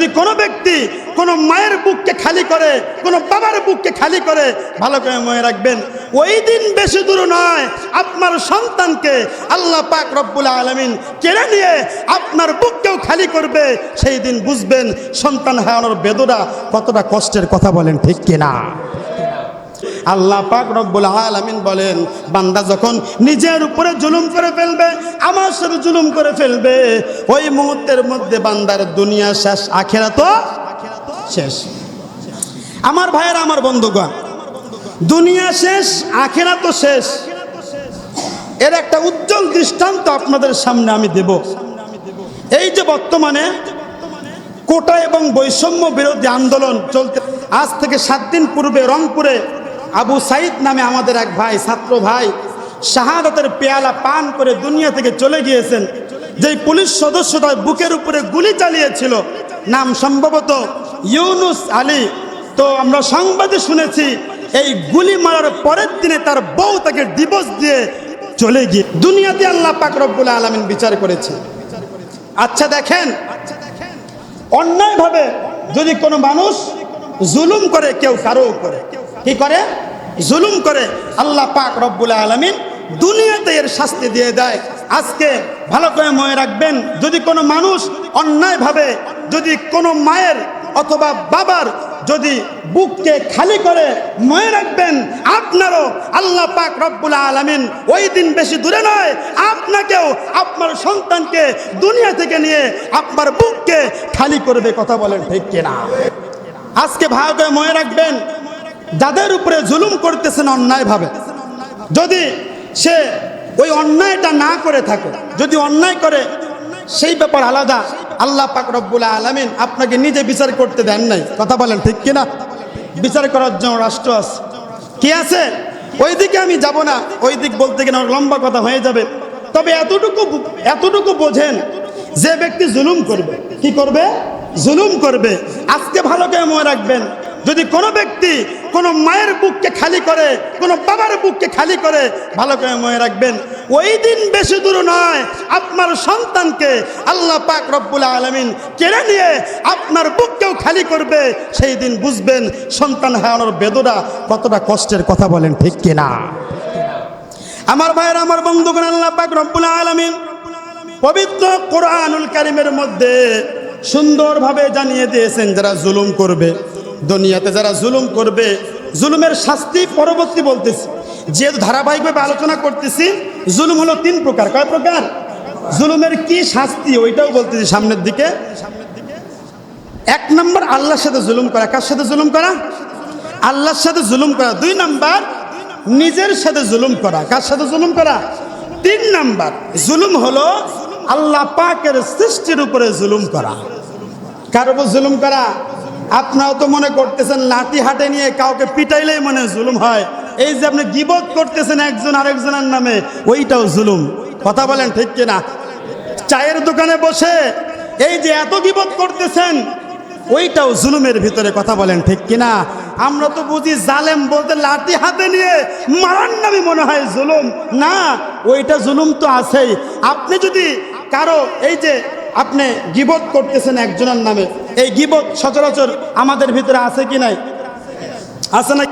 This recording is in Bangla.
যদি কোনো ব্যক্তি কোনো মায়ের বুককে খালি করে, কোনো বাবার বুককে খালি করে, ভালো করে মনে রাখবেন, ওই দিন বেশি দূর নয়, আপনার সন্তানকে আল্লাহ পাক রব্বুল আলমিন কেড়ে নিয়ে আপনার বুককেও খালি করবে, সেই দিন বুঝবেন সন্তান হারানোর বেদনা কতটা কষ্টের কথা বলেন ঠিক কিনা। আল্লাহ পাক রব্বুল আলামিন বলেন, বান্দা যখন নিজের উপরে জুলুম করে ফেলবে, আমার সাথে জুলুম করে ফেলবে, ওই মুহূর্তের মধ্যে বান্দার দুনিয়া শেষ আখেরা তো শেষ। আমার ভাইয়ের, আমার বন্ধুগণ, দুনিয়া শেষ আখেরা তো শেষ। এর একটা উজ্জ্বল দৃষ্টান্ত আপনাদের সামনে আমি দেব। এই যে বর্তমানে কোটা এবং বৈষম্য বিরোধী আন্দোলন চলতে আজ থেকে সাত দিন পূর্বে রংপুরে আবু সাইদ নামে আমাদের এক ভাই, ছাত্র ভাই, শাহাদাতের পেয়ালা পান করে দুনিয়া থেকে চলে গিয়েছেন। যেই পুলিশ সদস্য তার বুকের উপরে গুলি চালিয়েছিল, নাম সম্ভবত ইউনুস আলী। তো আমরা সংবাদে শুনেছি, এই গুলি মারার পরের দিনে তার বউ তাকে ডিভোর্স দিয়ে চলে গিয়ে দুনিয়াতে আল্লাহ পাক রব্বুল আলমিন বিচার করেছে। আচ্ছা দেখেন, অন্যায়ভাবে যদি কোনো মানুষ জুলুম করে, কেউ কারও করে কি করে? জুলুম করে। আল্লাহ পাক রব্বুল আলমিন দুনিয়াতে এর শাস্তি দিয়ে দেয়। আজকে ভালো করে মনে রাখবেন, যদি কোনো মানুষ অন্যায়ভাবে যদি কোনো মায়ের অথবা বাবার যদি বুককে খালি করে মনে রাখবেন, আপনারও আল্লাহ পাক রব্বুল আলমিন ওই দিন বেশি দূরে নয়, আপনাকেও আপনার সন্তানকে দুনিয়া থেকে নিয়ে আপনার বুককে খালি করবে কথা বলেন ঠিক কিনা? আজকে ভালো করে মনে রাখবেন যাদের উপরে জুলুম করতেছেন অন্যায়ভাবে। যদি সে ওই অন্যায়টা না করে থাকে, যদি অন্যায় করে, সেই ব্যাপার আলাদা। আল্লাহ পাক রব্বুল আলমিন আপনাকে নিজে বিচার করতে দেন নাই। কথা বলেন ঠিক কিনা? বিচার করার জন্য রাষ্ট্র আছে। কি আছে? ওই দিকে আমি যাব না। ওই দিক বলতে গেলে লম্বা কথা হয়ে যাবে। তবে এতটুকু এতটুকু বোঝেন, যে ব্যক্তি জুলুম করবে, কি করবে? জুলুম করবে। আজকে ভালো করে মনে রাখবেন, যদি কোনো ব্যক্তি কোনো মায়ের বুককে খালি করে, কোনো বাবার বুককে খালি করে, ভালো করে মনে রাখবেন, ওই দিন বেশি দূর নয়, আপনার সন্তানকে আল্লাহ পাক রব্বুল আলমিন কেড়ে নিয়ে আপনার বুককেও খালি করবে, সেই দিন বুঝবেন সন্তান হারানোর বেদনা কতটা কষ্টের কথা বলেন ঠিক কিনা। আমার ভাইয়ের, আমার বন্ধুগণ, আল্লাহ পাক রব্বুল আলমিন পবিত্র কোরআনুল কারিমের মধ্যে সুন্দরভাবে জানিয়ে দিয়েছেন, যারা জুলুম করবে। দুনিয়াতে যারা জুলুম করবে, জুলুমের শাস্তি পরবর্তী বলতেছি। যেহেতু ধারাবাহিকভাবে আলোচনা করতেছি, জুলুম হলো তিন প্রকার। কয় প্রকার? জুলুমের কি শাস্তি, ওইটাও বলতেছি সামনের দিকে। এক নম্বর, আল্লাহর সাথে জুলুম করা। কার সাথে জুলুম করা? আল্লাহর সাথে জুলুম করা। দুই নাম্বার, নিজের সাথে জুলুম করা। কার সাথে জুলুম করা? তিন নাম্বার, জুলুম হলো আল্লাহ পাকের সৃষ্টির উপরে জুলুম করা। কার উপর জুলুম করা? আপনারাও তো মনে করতেছেন লাঠি হাটে নিয়ে কাউকে পিটাইলেই মনে জুলুম হয়। এই যে আপনি গিবত করতেছেন একজন আরেকজনের নামে, ওইটাও জুলুম। কথা বলেন ঠিক কিনা? চায়ের দোকানে বসে এই যে এত গিবত করতেছেন, ওইটাও জুলুমের ভিতরে। কথা বলেন ঠিক কিনা? আমরা তো বুঝি জালেম বলতে লাঠি হাতে নিয়ে মারার নামে মনে হয় জুলুম। না, ওইটা জুলুম তো আছেই। আপনি যদি কারও এই যে আপনি গিবত করতেছেন একজনের নামে এই গিবত সচরাচর আমাদের ভিতরে আছে কি নাই? আছে না